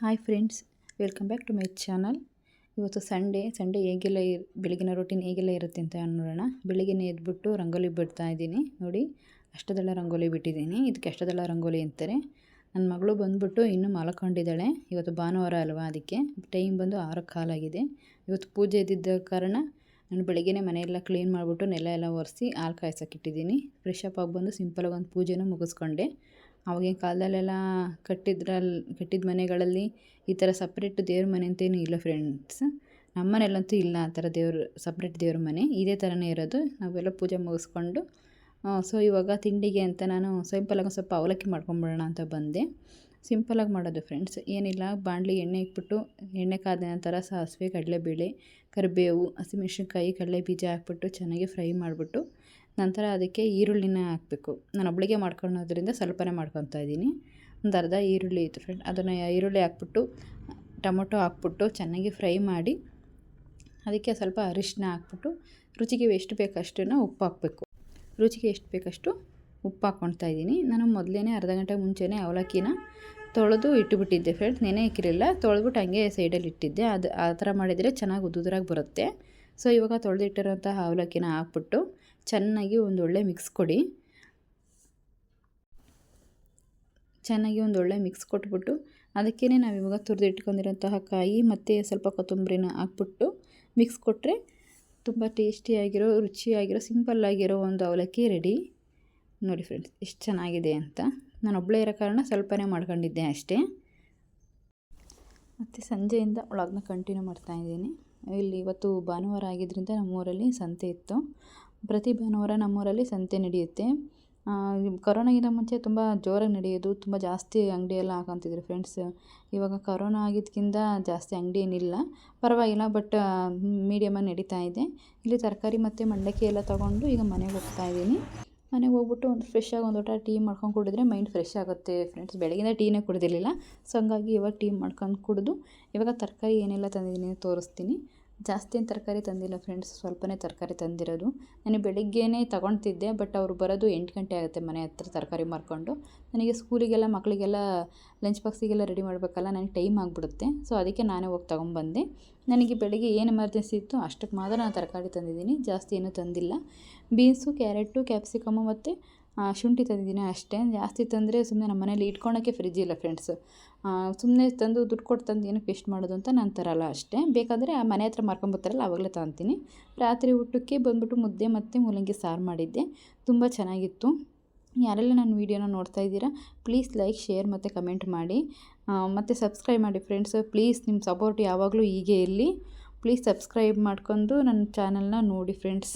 Hi friends welcome back to my channel ಇವತ್ತು Sunday Sunday ಹೇಗೆಲ್ಲ ಇರ್, ಬೆಳಗಿನ ರೊಟೀನ್ ಹೇಗೆಲ್ಲ ಇರುತ್ತೆ ಅಂತ ನೋಡೋಣ. ಬೆಳಗ್ಗೆ ಎದ್ಬಿಟ್ಟು ರಂಗೋಲಿ ಬಿಡ್ತಾ ಇದ್ದೀನಿ. ನೋಡಿ, ಅಷ್ಟದೆಲ್ಲ ರಂಗೋಲಿ ಬಿಟ್ಟಿದ್ದೀನಿ. ಇದಕ್ಕೆ ಅಷ್ಟದಳ ರಂಗೋಲಿ ಅಂತಾರೆ. ನನ್ನ ಮಗಳು ಬಂದುಬಿಟ್ಟು ಇನ್ನೂ ಮಲ್ಕೊಂಡಿದ್ದಾಳೆ. ಇವತ್ತು ಭಾನುವಾರ ಅಲ್ವಾ ಅದಕ್ಕೆ. ಟೈಮ್ ಬಂದು ಆರು ಕಾಲಾಗಿದೆ ಇವತ್ತು ಪೂಜೆ ಇದ್ದಿದ್ದ ಕಾರಣ ನಾನು ಬೆಳಗ್ಗೆ ಮನೆಯೆಲ್ಲ ಕ್ಲೀನ್ ಮಾಡಿಬಿಟ್ಟು ನೆಲ ಎಲ್ಲ ಒರೆಸಿ ಹಾಲು ಕಾಯ್ಸೋಕ್ಕಿಟ್ಟಿದ್ದೀನಿ ಫ್ರೆಶ್ ಅಪ್ ಆಗಿ ಬಂದು ಸಿಂಪಲಾಗಿ ಒಂದು ಪೂಜೆನೂ ಮುಗಿಸ್ಕೊಂಡೆ. ಆವಾಗಿನ ಕಾಲದಲ್ಲೆಲ್ಲ ಕಟ್ಟಿದ್ರಲ್ಲಿ ಕಟ್ಟಿದ ಮನೆಗಳಲ್ಲಿ ಈ ಥರ ಸಪ್ರೇಟ್ ದೇವ್ರ ಮನೆ ಅಂತೇನು ಇಲ್ಲ ಫ್ರೆಂಡ್ಸ್ ನಮ್ಮ ಮನೆಯಲ್ಲಂತೂ ಇಲ್ಲ ಆ ಥರ ದೇವ್ರ ಸಪ್ರೇಟ್ ದೇವ್ರ ಮನೆ. ಇದೇ ಥರನೇ ಇರೋದು. ನಾವೆಲ್ಲ ಪೂಜೆ ಮುಗಿಸ್ಕೊಂಡು ಸೊ ಇವಾಗ ತಿಂಡಿಗೆ ಅಂತ ನಾನು ಸಿಂಪಲಾಗಿ ಸ್ವಲ್ಪ ಅವಲಕ್ಕಿ ಮಾಡ್ಕೊಂಬಿಡೋಣ ಅಂತ ಬಂದೆ. ಸಿಂಪಲಾಗಿ ಮಾಡೋದು ಫ್ರೆಂಡ್ಸ್ ಏನಿಲ್ಲ, ಬಾಣಲಿ ಎಣ್ಣೆ ಇಟ್ಬಿಟ್ಟು, ಎಣ್ಣೆ ಕಾದ ನಂತರ ಸಾಸಿವೆ ಕಡಲೆಬೇಳೆ, ಕರಿಬೇವು, ಹಸಿಮೆಣ್ಸಿನ್ಕಾಯಿ ಕಡಲೆ ಬೀಜ ಹಾಕ್ಬಿಟ್ಟು ಚೆನ್ನಾಗಿ ಫ್ರೈ ಮಾಡಿಬಿಟ್ಟು ನಂತರ ಅದಕ್ಕೆ ಈರುಳ್ಳಿನ ಹಾಕಬೇಕು. ನಾನು ಒಬ್ಬಳಿಗೆ ಮಾಡ್ಕೊಳೋದ್ರಿಂದ ಸ್ವಲ್ಪನೇ ಮಾಡ್ಕೊತಾ ಇದ್ದೀನಿ. ಒಂದು ಅರ್ಧ ಈರುಳ್ಳಿ ಇತ್ತು ಫ್ರೆಂಡ್ ಅದನ್ನು ಈರುಳ್ಳಿ ಹಾಕ್ಬಿಟ್ಟು, ಟೊಮೊಟೊ ಹಾಕ್ಬಿಟ್ಟು ಚೆನ್ನಾಗಿ ಫ್ರೈ ಮಾಡಿ, ಅದಕ್ಕೆ ಸ್ವಲ್ಪ ಅರಿಶಿನ ಹಾಕ್ಬಿಟ್ಟು, ರುಚಿಗೆ ಎಷ್ಟು ಬೇಕಷ್ಟು ಉಪ್ಪು ಹಾಕಬೇಕು. ರುಚಿಗೆ ಎಷ್ಟು ಬೇಕಷ್ಟು ಉಪ್ಪು ಹಾಕ್ಕೊಳ್ತಾ ಇದ್ದೀನಿ. ನಾನು ಮೊದಲೇ ಅರ್ಧ ಗಂಟೆ ಮುಂಚೆನೇ ಅವಲಕ್ಕಿನ ತೊಳೆದು ಇಟ್ಟುಬಿಟ್ಟಿದ್ದೆ ಫ್ರೆಂಡ್ಸ್ ನೆನೆ ಇಕ್ಕಿರಲಿಲ್ಲ. ತೊಳೆದ್ಬಿಟ್ಟು ಹಂಗೆ ಸೈಡಲ್ಲಿ ಇಟ್ಟಿದ್ದೆ. ಅದು ಆ ಥರ ಮಾಡಿದರೆ ಚೆನ್ನಾಗಿ ಉದ್ದುದ್ರಾಗಿ ಬರುತ್ತೆ. ಸೊ ಇವಾಗ ತೊಳೆದಿಟ್ಟಿರೋಂಥ ಅವಲಕ್ಕಿನ ಹಾಕ್ಬಿಟ್ಟು ಚೆನ್ನಾಗಿ ಒಂದು ಒಳ್ಳೆ ಮಿಕ್ಸ್ ಕೊಡಿ. ಚೆನ್ನಾಗಿ ಒಂದು ಒಳ್ಳೆ ಮಿಕ್ಸ್ ಕೊಟ್ಬಿಟ್ಟು ಅದಕ್ಕೇ ನಾವು ಇವಾಗ ತುರಿದು ಇಟ್ಕೊಂಡಿರೋಂತಹ ಕಾಯಿ ಮತ್ತು ಸ್ವಲ್ಪ ಕೊತ್ತಂಬರಿನ ಹಾಕ್ಬಿಟ್ಟು ಮಿಕ್ಸ್ ಕೊಟ್ಟರೆ ತುಂಬ ಟೇಸ್ಟಿಯಾಗಿರೋ, ರುಚಿಯಾಗಿರೋ ಸಿಂಪಲ್ಲಾಗಿರೋ ಒಂದು ಅವಲಕ್ಕಿ ರೆಡಿ. ನೋಡಿ ಫ್ರೆಂಡ್ಸ್, ಎಷ್ಟು ಚೆನ್ನಾಗಿದೆ ಅಂತ. ನಾನು ಒಬ್ಬಳೇ ಇರೋ ಕಾರಣ ಸ್ವಲ್ಪನೇ ಮಾಡ್ಕೊಂಡಿದ್ದೆ ಅಷ್ಟೇ. ಮತ್ತು ಸಂಜೆಯಿಂದ ಒಳಗನ್ನ ಕಂಟಿನ್ಯೂ ಮಾಡ್ತಾಯಿದ್ದೀನಿ ಇಲ್ಲಿ ಇವತ್ತು ಭಾನುವಾರ ಆಗಿದ್ದರಿಂದ ನಮ್ಮೂರಲ್ಲಿ ಸಂತೆ ಇತ್ತು. ಪ್ರತಿ ಭಾನುವಾರ ನಮ್ಮೂರಲ್ಲಿ ಸಂತೆ ನಡೆಯುತ್ತೆ. ಕೊರೋನಾಗಿಂತ ಮುಂಚೆ ತುಂಬ ಜೋರಾಗಿ ನಡೆಯೋದು, ತುಂಬ ಜಾಸ್ತಿ ಅಂಗಡಿ ಎಲ್ಲ ಹಾಕೊಂತಿದ್ರು ಫ್ರೆಂಡ್ಸ್ ಇವಾಗ ಕರೋನಾ ಆಗಿದ್ದಕ್ಕಿಂತ ಜಾಸ್ತಿ ಅಂಗಡಿ ಏನಿಲ್ಲ. ಪರವಾಗಿಲ್ಲ ಬಟ್ ಮೀಡಿಯಮಾಗಿ ನಡೀತಾ ಇದೆ. ಇಲ್ಲಿ ತರಕಾರಿ ಮತ್ತು ಮಂಡಕ್ಕಿ ಎಲ್ಲ ತೊಗೊಂಡು ಈಗ ಮನೆಗೆ ಹೋಗ್ತಾ ಇದ್ದೀನಿ. ಮನೆಗೆ ಹೋಗ್ಬಿಟ್ಟು ಒಂದು ಫ್ರೆಶ್ಶಾಗಿ ಒಂದು ಲೋಟ ಟೀ ಮಾಡ್ಕೊಂಡು ಕುಡಿದ್ರೆ ಮೈಂಡ್ ಫ್ರೆಶ್ ಆಗುತ್ತೆ ಫ್ರೆಂಡ್ಸ್ ಬೆಳಗಿಂದ ಟೀನೇ ಕುಡಿದಿರಲಿಲ್ಲ. ಸೊ ಹಂಗಾಗಿ ಇವಾಗ ಟೀ ಮಾಡ್ಕೊಂಡು ಕುಡಿದು, ಇವಾಗ ತರಕಾರಿ ಏನೆಲ್ಲ ತಂದಿದ್ದೀನಿ ತೋರಿಸ್ತೀನಿ. ಜಾಸ್ತಿ ತರಕಾರಿ ತಂದಿಲ್ಲ ಫ್ರೆಂಡ್ಸ್ ಸ್ವಲ್ಪನೇ ತರಕಾರಿ ತಂದಿರೋದು. ನಾನು ಬೆಳಿಗ್ಗೆನೇ ತಗೊಳ್ತಿದ್ದೆ ಬಟ್ ಅವರು ಬರೋದು ಎಂಟು ಗಂಟೆ ಆಗುತ್ತೆ ಮನೆ ಹತ್ರ ತರಕಾರಿ ಮಾರ್ಕೊಂಡು. ನನಗೆ ಸ್ಕೂಲಿಗೆಲ್ಲ, ಮಕ್ಕಳಿಗೆಲ್ಲ ಲಂಚ್ ಬಾಕ್ಸಿಗೆಲ್ಲ ರೆಡಿ ಮಾಡಬೇಕಲ್ಲ, ನನಗೆ ಟೈಮ್ ಆಗಿಬಿಡುತ್ತೆ. ಸೊ ಅದಕ್ಕೆ ನಾನೇ ಹೋಗಿ ತೊಗೊಂಬಂದೆ. ನನಗೆ ಬೆಳಿಗ್ಗೆ ಏನು ಎಮರ್ಜೆನ್ಸಿ ಇತ್ತು ಅಷ್ಟಕ್ಕೆ ಮಾತ್ರ ನಾನು ತರಕಾರಿ ತಂದಿದ್ದೀನಿ, ಜಾಸ್ತಿ ಏನೂ ತಂದಿಲ್ಲ. ಬೀನ್ಸು ಕ್ಯಾರೆಟು ಕ್ಯಾಪ್ಸಿಕಮ್ಮು ಮತ್ತು ಶುಂಠಿ ತಂದಿದ್ದೀನಿ ಅಷ್ಟೇ. ಜಾಸ್ತಿ ತಂದರೆ ಸುಮ್ಮನೆ ನಮ್ಮ ಮನೇಲಿ ಇಟ್ಕೊಳೋಕ್ಕೆ ಫ್ರಿಜ್ ಇಲ್ಲ ಫ್ರೆಂಡ್ಸ್ ಸುಮ್ಮನೆ ತಂದು ದುಡ್ಡು ಕೊಟ್ಟು ತಂದು ಏನಕ್ಕೆ ವೇಸ್ಟ್ ಮಾಡೋದು ಅಂತ ನಾನು ತರಲ್ಲ ಅಷ್ಟೇ. ಬೇಕಾದರೆ ಆ ಮನೆ ಹತ್ರ ಮಾರ್ಕೊಂಬರ್ತಾರಲ್ಲ ಆವಾಗಲೇ ತಗೊತೀನಿ ರಾತ್ರಿ ಊಟಕ್ಕೆ ಬಂದುಬಿಟ್ಟು ಮುದ್ದೆ ಮತ್ತು ಮೂಲಂಗಿ ಸಾರು ಮಾಡಿದ್ದೆ. ತುಂಬ ಚೆನ್ನಾಗಿತ್ತು. ಯಾರೆಲ್ಲ ನನ್ನ ವೀಡಿಯೋನ ನೋಡ್ತಾ ಇದ್ದೀರಾ ಪ್ಲೀಸ್ ಲೈಕ್ ಶೇರ್ ಮತ್ತು ಕಮೆಂಟ್ ಮಾಡಿ. ಮತ್ತು ಸಬ್ಸ್ಕ್ರೈಬ್ ಮಾಡಿ ಫ್ರೆಂಡ್ಸ್ ಪ್ಲೀಸ್ ನಿಮ್ಮ ಸಪೋರ್ಟ್ ಯಾವಾಗಲೂ ಹೀಗೆ ಇರಲಿ. ಪ್ಲೀಸ್ ಸಬ್ಸ್ಕ್ರೈಬ್ ಮಾಡ್ಕೊಂಡು ನನ್ನ ಚಾನಲ್ನ ನೋಡಿ ಫ್ರೆಂಡ್ಸ್